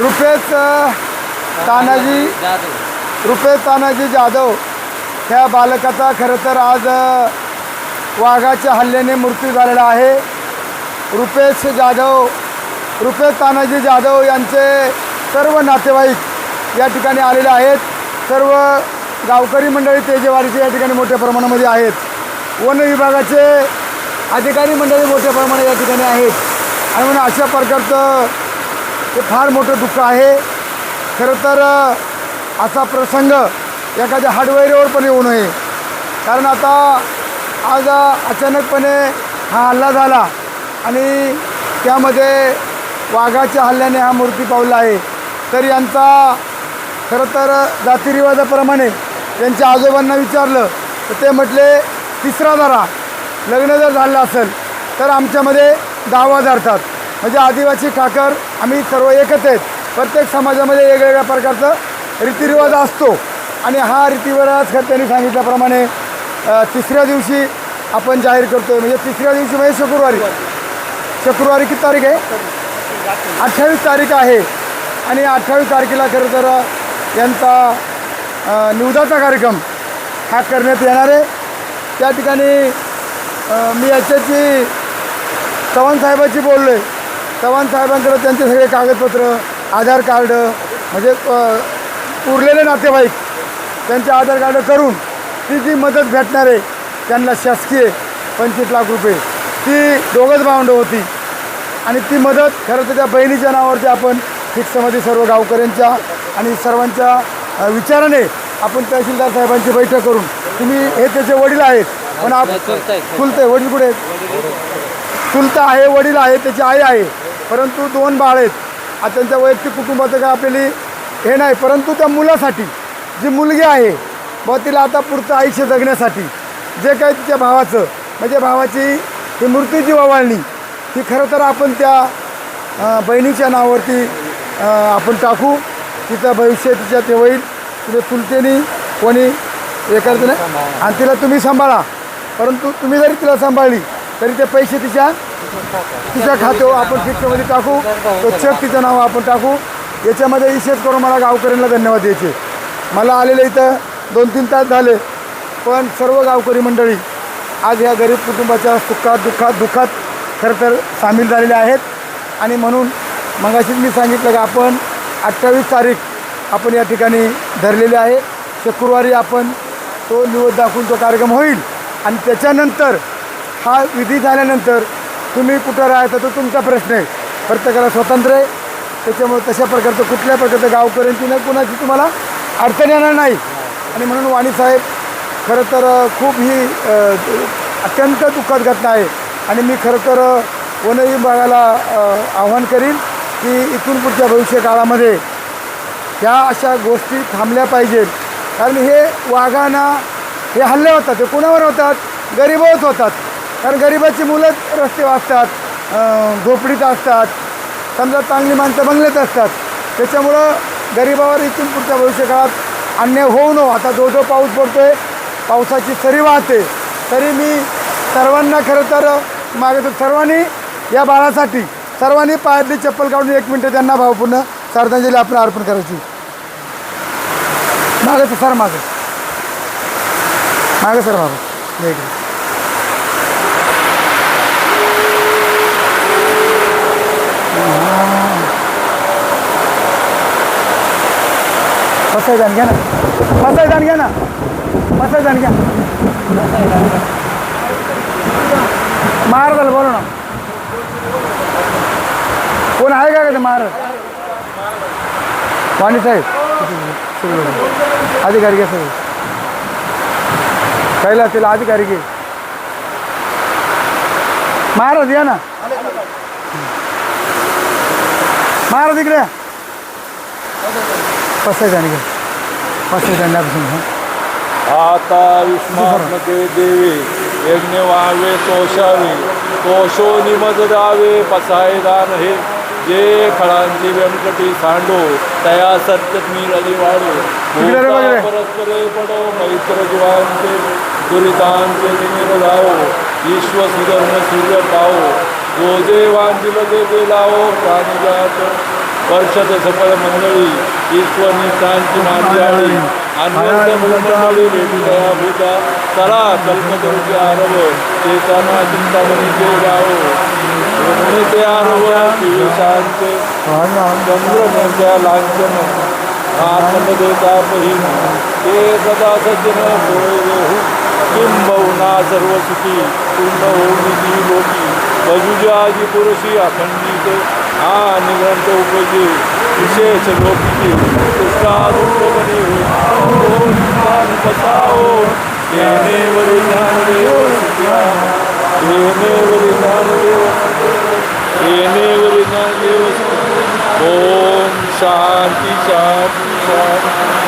रुपेश तानाजी रुपेश तानाजी जाधव ह्या बालकाचा खरं तर आज वाघाच्या हल्ल्याने मृत्यू झालेला आहे. रुपेश जाधव रुपेश तानाजी जाधव यांचे सर्व नातेवाईक या ठिकाणी आलेले आहेत. सर्व गावकरी मंडळी तेजेवारीचे या ठिकाणी मोठ्या प्रमाणामध्ये आहेत. वन विभागाचे अधिकारी मंडळी मोठ्या प्रमाणात या ठिकाणी आहेत. आणि म्हणून अशा प्रकारचं हे फार मोठं दुःख आहे. खरं तर असा प्रसंग एखाद्या हाडवैरीवर पण येऊ नये. कारण आता आज अचानकपणे हा हल्ला झाला आणि त्यामध्ये वाघाच्या हल्ल्याने हा मूर्ती पावला आहे. तर यांचा खरं तर जातीरिवाजाप्रमाणे त्यांच्या आजोबांना विचारलं तर ते म्हटले तिसरा दारा लग्न जर झालं असेल तर आमच्यामध्ये दावा धरतात. म्हणजे आदिवासी ठाकर आम्ही सर्व एकच आहेत. प्रत्येक समाजामध्ये वेगवेगळ्या प्रकारचा रीतिरिवाज असतो. आणि हा रीतिरिवाज खरं त्यांनी सांगितल्याप्रमाणे तिसऱ्या दिवशी आपण जाहीर करतो म्हणजे तिसऱ्या दिवशी म्हणजे शुक्रवारी. शुक्रवारी किती तारीख आहे? अठ्ठावीस तारीख आहे. आणि अठ्ठावीस तारखेला खरं तर यांचा निवदाचा कार्यक्रम हा करण्यात येणार आहे. त्या ठिकाणी मी याच्याची चव्हाण साहेबाची बोललो आहे चव्हाण साहेबांकडे त्यांचे सगळे कागदपत्र आधार कार्ड म्हणजे उरलेले नातेवाईक त्यांचे आधार कार्ड करून ती जी मदत भेटणार आहे त्यांना शासकीय पंचवीस लाख रुपये ती दोघंच भावंड होती. आणि ती मदत खरं तर त्या बहिणीच्या नावावरती आपण फिक्समध्ये सर्व गावकऱ्यांच्या आणि सर्वांच्या विचाराने आपण तहसीलदार साहेबांची बैठक करून तुम्ही हे त्याचे वडील आहेत पण आप. चुलते वडील कुठे आहेत? चुलता आहे वडील आहे त्याची आई आहे. परंतु दोन बाळ आहेत. आता त्यांच्या वैयक्तिक कुटुंबाचं काय आपल्याला हे नाही परंतु त्या मुलासाठी जी मुलगी आहे व तिला आता पुढचं आयुष्य जगण्यासाठी जे काही तिच्या भावाचं म्हणजे भावाची ही जी ववाळणी ही खरं तर आपण त्या बहिणीच्या नावावरती आपण टाकू. तिचं भविष्य तिच्या ते होईल. तिथे चुलतेनी कोणी हे करते नाही. आणि तिला तुम्ही सांभाळा. परंतु तुम्ही जरी तिला सांभाळली तरी ते पैसे तिच्या तिच्या खात्यावर हो आपण फिक्समध्ये टाकू तो चेक तिचं नाव आपण टाकू. याच्यामध्ये विशेष करून मला गावकऱ्यांना धन्यवाद द्यायचे. मला आलेले इथं दोन तीन तास झाले पण सर्व गावकरी मंडळी आज ह्या गरीब कुटुंबाच्या सुखात दुःखात दुःखात खरं तर सामील झालेले आहेत. आणि म्हणून मगाशीच मी सांगितलं की आपण अठ्ठावीस तारीख आपण या ठिकाणी धरलेले आहे. शुक्रवारी आपण तो निवड दाखवून तो कार्यक्रम होईल. आणि त्याच्यानंतर हा विधी झाल्यानंतर तुम्ही कुठं राहता तो तुमचा प्रश्न आहे. प्रत्येकाला स्वतंत्र आहे. त्याच्यामुळे तशा प्रकारचं कुठल्या प्रकारचं गावकऱ्यांची नाही कुणाची तुम्हाला अडचण येणार नाही. आणि म्हणून वाणीसाहेब खरं तर खूप ही अत्यंत दुःखद घटना आहे. आणि मी खरं तर वन विभागाला आव्हान करीन की इथून पुढच्या भविष्य काळामध्ये ह्या अशा गोष्टी थांबल्या पाहिजेत. कारण हे वाघांना हे हल्ले होतात ते कुणावर होतात? गरीबच होतात. कारण गरिबाची मुलंच रस्ते वाचतात झोपडीत असतात समजा चांगली माणसं बंगल्यात असतात. त्याच्यामुळं गरिबावर इथून पुढच्या भविष्यकाळात अन्याय होऊ नको आता जो जो पाऊस पडतोय पावसाची सरी वाहते. तरी मी सर्वांना खरं तर मागतो सर्वांनी या बाळासाठी सर्वांनी पायातली चप्पल काढून एक मिनटं त्यांना भावपूर्ण श्रद्धांजली आपण अर्पण करायची. मागं सर मागं. मागं सर मागं. जाण घ्या ना. मसाई जाण घ्या ना. मसाई जाण घ्या. मार झालं ना. कोण आहे का ते मार पाणी साहेब. अधिकारी घ्या साहेब पहिला तिला अधिकारी घे. महाराज या ना. महाराज इकडे कसं पसाय जाणे घ्या. जाण्यापासून हां. आता विष्णामध्ये देवे यज्ञ व्हावे तोषावे तोषो निमज दावे पसाय दान हे. जे खळांची व्यंकटी सांडो तया सत्य मिळाली वाढो तिकडे रे भूता वगैरे. परस्परे पडो मैत्र जीवांचे दुरितांचे निमिर जाओ विश्व सुधर्म सूर्य पाओ गोजे वांजिल जे लावो प्राणी वर्षात सकळ मंडळी ईश्वर निष्ठांची मांदियाळी अन्वंत भूमंडळी भेटूया भूता चला कल्पतरूचे आरव. चेतना चिंतामणी जे गाव. ते आरव शांत. चंद्र लांछन. आत्मदेता पहिन ते सदा सज्जन सोयरेहू किंबहुना सर्व सुखी होऊन ती लोकी. बजुजाजी पुरुषी अखंडित. हा निग्रंथ उपजे विशेष लोकी कृष्णादुपणे बसाओ येणे वरी ज्ञानदेव सुखिया येणे वरी ज्ञानदेव येणे वरी ज्ञानदेव सुखिया. ओम शांती शांती शांती